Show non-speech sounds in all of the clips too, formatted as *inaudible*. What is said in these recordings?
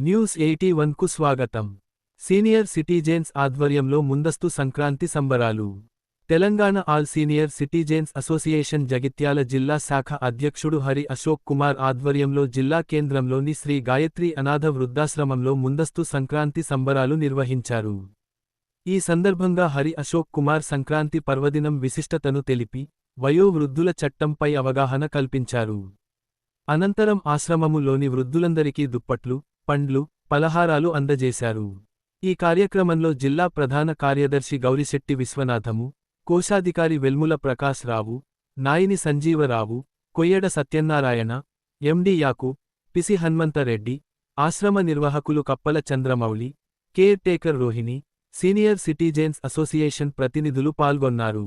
News eighty కు స్వాగతం. Senior citizens ఆధ్వర్యంలో ముందస్తు సంక్రాంతి సంబరాలు. Telangana all senior citizens association Jagtial జిల్లా శాఖ అధ్యక్షుడు హరి అశోక్ కుమార్ ఆధ్వర్యంలో జిల్లా కేంద్రంలోని శ్రీ గాయత్రి అనాథ వృద్ధాశ్రమంలో ముందస్తు సంక్రాంతి సంబరాలు నిర్వహించారు. ఈ సందర్భంగా హరి అశోక్ కుమార్ సంక్రాంతి పర్వదినం విశిష్టతను తెలిపి వయోవృద్ధుల చట్టంపై అవగాహన కల్పించారు. అనంతరం ఆశ్రమములోని వృద్ధులందరికీ దుప్పట్లు పండ్లు పలహారాలు అందజేశారు. ఈ కార్యక్రమంలో జిల్లా ప్రధాన కార్యదర్శి గౌరిశెట్టి విశ్వనాథము కోశాధికారి వెల్ముల ప్రకాశ్ రావు నాయిని సంజీవరావు కొయ్యడ సత్యనారాయణ ఎండి యాకు పిసి హనుమంతరెడ్డి ఆశ్రమ నిర్వాహకులు Kappala Chandramouli caretaker Rohini senior citizens association ప్రతినిధులు పాల్గొన్నారు.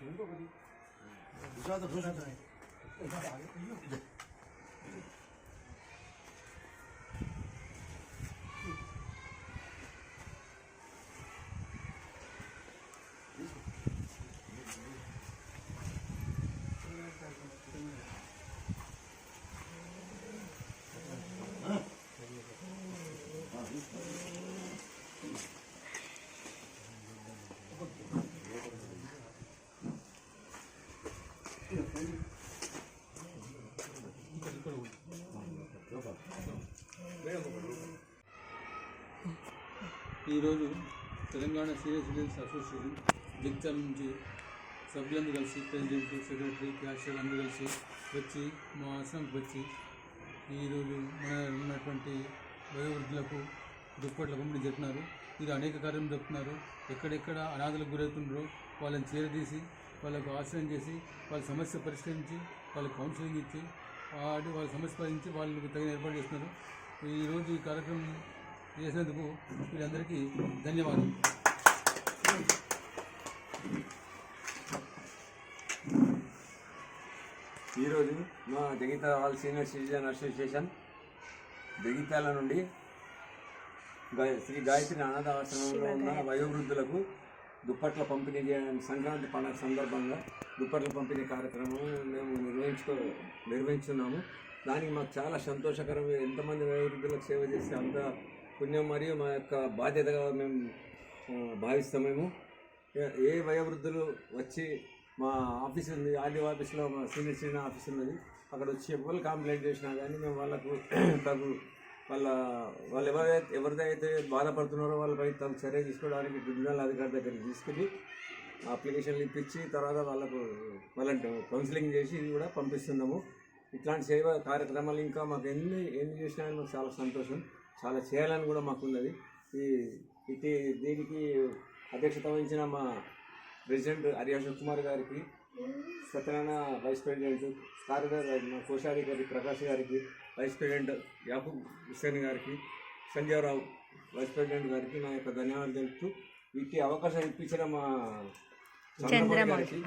印度国的，你讲这共产党，共产党哎呦。ఈరోజు Telangana senior citizens association Jagtial నుంచి సభ్యులందరూ కలిసి ప్రెసిడెంట్ సెక్రటరీ క్యాషియర్ అందరూ కలిసి వచ్చి మా ఆశ్రమంకి వచ్చి ఈరోజు మన ఉన్నటువంటి వయోవృద్ధులకు దుప్పట్ల పంపిణీ చెప్పినారు ఇది అనేక కార్యం చెప్తున్నారు ఎక్కడెక్కడ అనాథలకు గురవుతుండ్రో వాళ్ళని చేరదీసి వాళ్ళకు ఆశ్రయం చేసి వాళ్ళ సమస్య పరిష్కరించి వాళ్ళకి కౌన్సిలింగ్ ఇచ్చి వాటి వాళ్ళ సమస్య పరిష్కరించి వాళ్ళకు తగిన ఏర్పాటు చేస్తున్నారు. ఈరోజు ఈ కార్యక్రమం చేసినందుకు వీళ్ళందరికీ ధన్యవాదాలు. ఈరోజు మా Jagtial all senior citizen association Jagtial నుండి శ్రీ గాయత్రి అనాథ ఆశ్రమంలో ఉన్న వయోవృద్ధులకు దుప్పట్ల పంపిణీ చేయడానికి సంక్రాంతి పండుగ సందర్భంగా దుప్పట్ల పంపిణీ కార్యక్రమం మేము నిర్వహించుకో నిర్వహించున్నాము. దానికి మాకు చాలా సంతోషకరం ఎంతమంది వయోవృద్ధులకు సేవ చేస్తే అంత పుణ్యం మరియు మా యొక్క బాధ్యతగా మేము ఆ, మేము. ఏ- ఏ వయోవృద్ధులు వచ్చి మా ఆఫీస్ ఉంది ఆర్డీ ఆఫీస్లో మా సీనియర్ సీనియర్ ఆఫీస్ ఉన్నది అక్కడ వచ్చి ఎవరు కంప్లైంట్ చేసినా కానీ మేము వాళ్ళకు *clears throat* తగు వాళ్ళ వాళ్ళు ఎవరైతే ఎవరిదైతే బాధపడుతున్నారో వాళ్ళపై తను చర్య తీసుకోవడానికి ట్రిబ్యునల్ అధికారి దగ్గరికి తీసుకెళ్ళి అప్లికేషన్లు ఇప్పించి తర్వాత వాళ్ళకు వాళ్ళని కౌన్సిలింగ్ చేసి ఇది కూడా పంపిస్తున్నాము. ఇట్లాంటి సేవ కార్యక్రమాలు ఇంకా మాకు ఎన్ని ఎన్ని చేసినా మాకు చాలా సంతోషం. చాలా చేయాలని కూడా మాకున్నది. ఈ ఇది దీనికి అధ్యక్షత వహించిన మా ప్రెసిడెంట్ హరియాష్ కుమార్ గారికి సత్యనారాయణ వైస్ ప్రెసిడెంట్ కార్యదర్శి మా కోశాధికారి ప్రకాష్ గారికి వైస్ ప్రెసిడెంట్ యాకూబ్ హుస్సేన్ గారికి సంజయరావు వైస్ ప్రెసిడెంట్ గారికి నా యొక్క ధన్యవాదాలు తెలుపుతూ వీటి అవకాశం ఇప్పించిన మా చంద్రబాబు గారికి.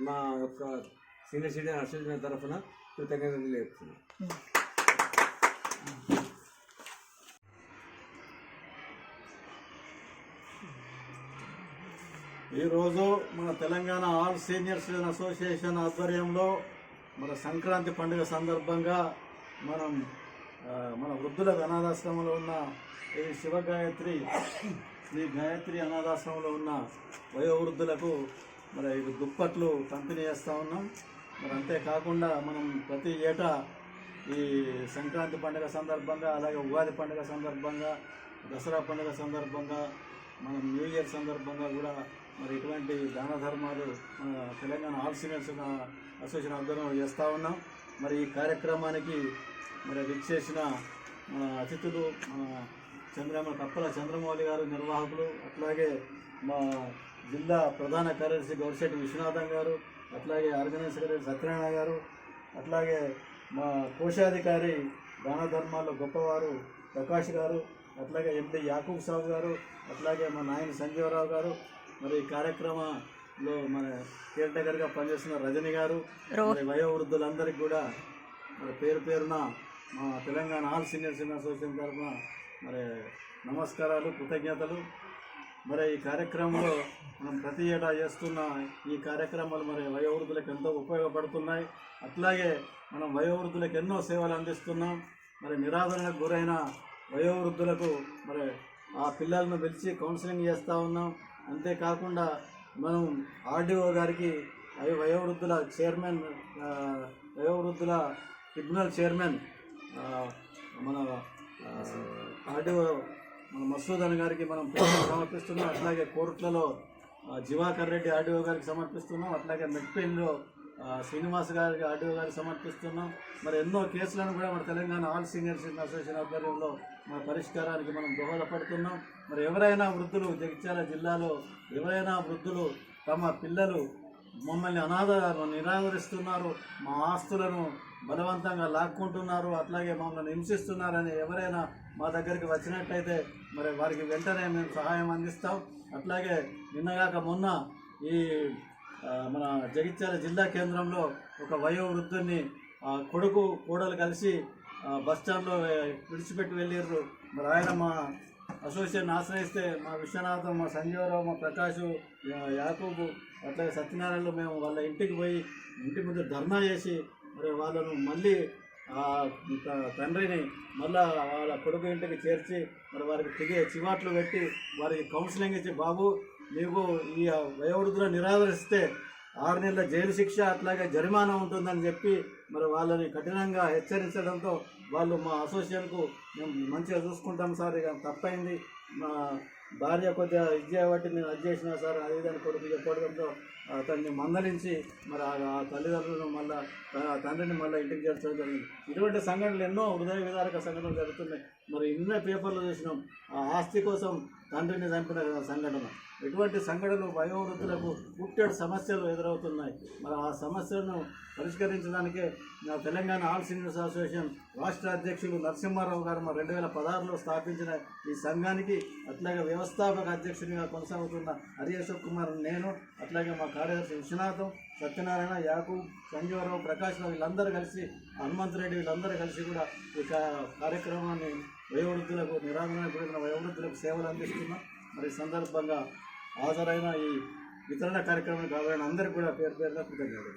మా యొక్క సీనియర్ సిటిజన్ అసోసియేషన్ తరఫున కృతజ్ఞతలు తెలుపుతున్నాను ఈరోజు మన Telangana all senior citizen association ఆధ్వర్యంలో మన సంక్రాంతి పండుగ సందర్భంగా మనం మన వృద్ధుల అనాథాశ్రమంలో ఉన్న ఈ శివగాయత్రి శ్రీ గాయత్రి అనాథాశ్రమంలో ఉన్న వయోవృద్ధులకు మరి దుప్పట్లు పంపిణీ చేస్తూ ఉన్నాం. మరి అంతేకాకుండా మనం ప్రతి ఏటా ఈ సంక్రాంతి పండుగ సందర్భంగా అలాగే ఉగాది పండుగ సందర్భంగా దసరా పండుగ సందర్భంగా మనం న్యూ ఇయర్ సందర్భంగా కూడా మరి ఇటువంటి దాన ధర్మాలు మన తెలంగాణ ఆల్ సీనియర్స్ అసోసియేషన్ ఆధ్వర్యంలో చేస్తూ ఉన్నాం. మరి ఈ కార్యక్రమానికి మరి విచ్చేసిన మన అతిథులు మన చంద్రమ కప్పల చంద్రమౌళి గారు నిర్వాహకులు అట్లాగే మా జిల్లా ప్రధాన కార్యదర్శి గౌరిశెట్టి విశ్వనాథం గారు అట్లాగే ఆర్గనైజ్ సెక్రటరీ సత్యనారాయణ గారు అట్లాగే మా కోశాధికారి దాన ధర్మాల్లో గొప్పవారు ప్రకాష్ గారు అట్లాగే ఎంపీ యాకూబ్ సాబు గారు అట్లాగే మా నాయన సంజీవరావు గారు మరి ఈ కార్యక్రమంలో మన కేర్ టేకర్గా పనిచేస్తున్న రజని గారు మరి వయోవృద్ధులందరికీ కూడా మరి పేరు పేరున మా Telangana all senior senior association తరఫున మరి నమస్కారాలు కృతజ్ఞతలు. మరి ఈ కార్యక్రమంలో మనం ప్రతి ఏటా చేస్తున్న ఈ కార్యక్రమాలు మరి వయోవృద్ధులకు ఎంతో ఉపయోగపడుతున్నాయి. అట్లాగే మనం వయోవృద్ధులకు ఎన్నో సేవలు అందిస్తున్నాం. మరి నిరాదరణకు గురైన వయోవృద్ధులకు మరి ఆ పిల్లలను పిలిచి కౌన్సిలింగ్ చేస్తూ ఉన్నాం. అంతేకాకుండా మనం ఆర్డీఓ గారికి అవి వయోవృద్ధుల చైర్మన్ వయోవృద్ధుల ట్రిబ్యునల్ చైర్మన్ మన ఆర్డీఓ మన మసూదన్ గారికి మనం సమర్పిస్తున్నాం. అట్లాగే కోర్టులలో జివాకర్ రెడ్డి ఆర్డీఓ గారికి సమర్పిస్తున్నాం. అట్లాగే మెట్పల్లిలో శ్రీనివాస్ గారికి ఆర్డీఓ గారికి సమర్పిస్తున్నాం. మరి ఎన్నో కేసులను కూడా మన Telangana all senior citizen association ఆధ్వర్యంలో మన పరిష్కారానికి మనం దోహదపడుతున్నాం. మరి ఎవరైనా వృద్ధులు జగిత్యాల జిల్లాలో ఎవరైనా వృద్ధులు తమ పిల్లలు మమ్మల్ని అనాథ నిరాకరిస్తున్నారు మా ఆస్తులను బలవంతంగా లాక్కుంటున్నారు అట్లాగే మమ్మల్ని హింసిస్తున్నారని ఎవరైనా మా దగ్గరికి వచ్చినట్టయితే మరి వారికి వెంటనే మేము సహాయం అందిస్తాం. అట్లాగే నిన్నగాక మొన్న ఈ మన జగిత్యాల జిల్లా కేంద్రంలో ఒక వయోవృద్ధుని కొడుకు కూడలు కలిసి బస్ స్టాండ్లో విడిచిపెట్టి వెళ్ళారు మరి ఆయన మా అసోసియేషన్ ఆశ్రయిస్తే మా విశ్వనాథం మా సంజీవరావు మా ప్రకాష్ యాకూబు అట్లాగే సత్యనారాయణలు మేము వాళ్ళ ఇంటికి పోయి ఇంటి ముందు ధర్నా చేసి మరి వాళ్ళను మళ్ళీ త- తండ్రిని మళ్ళా వాళ్ళ కొడుకు ఇంటికి చేర్చి మరి వారికి తిరిగి చివాట్లు పెట్టి వారికి కౌన్సిలింగ్ ఇచ్చి బాబు నీకు ఈ వయోవృద్ధులను నిరాదరిస్తే ఆరు నెలల జైలు శిక్ష అట్లాగే జరిమానా ఉంటుందని చెప్పి మరి వాళ్ళని కఠినంగా హెచ్చరించడంతో వాళ్ళు మా అసోసియేషన్కు మేము మంచిగా చూసుకుంటాం సార్ ఇక తప్పైంది. మా భార్య కొద్దిగా ఇది చేయబట్టి నేను అది చేసినా సార్ అది ఇది అని కొడుకు చెప్పడంతో అతన్ని మందలించి మరి ఆ తల్లిదండ్రులను మళ్ళా తండ్రిని మళ్ళీ ఇంటికి చేర్చడం జరిగింది. ఇటువంటి సంఘటనలు ఎన్నో హృదయ విదారక సంఘటనలు జరుగుతున్నాయి. మరి ఎన్నో పేపర్లు చూసినాం. ఆ ఆస్తి కోసం తండ్రిని చంపిన సంఘటన. ఎటువంటి సంఘటనలు వయోవృద్ధులకు పుట్టేడు సమస్యలు ఎదురవుతున్నాయి. మరి ఆ సమస్యలను పరిష్కరించడానికే నా తెలంగాణ ఆల్ సీనియర్స్ అసోసియేషన్ రాష్ట్ర అధ్యక్షులు నరసింహారావు గారు మరి రెండు వేల పదహారులో స్థాపించిన ఈ సంఘానికి అట్లాగే వ్యవస్థాపక అధ్యక్షునిగా కొనసాగుతున్న హరి అశోక్ కుమార్ నేను అట్లాగే మా కార్యదర్శి విశ్వనాథం సత్యనారాయణ యాకూబ్ సంజీవరావు ప్రకాష్ రావు వీళ్ళందరూ కలిసి హనుమంత్ రెడ్డి వీళ్ళందరూ కలిసి కూడా ఈ కార్యక్రమాన్ని వయోవృద్ధులకు నిరాధన గురైన వయోవృద్ధులకు సేవలు అందిస్తున్నాం. మరి సందర్భంగా హాజరైన ఈ వితరణ కార్యక్రమం కావాలని అందరికీ కూడా పేరు పేరుగా కృతజ్ఞతలు.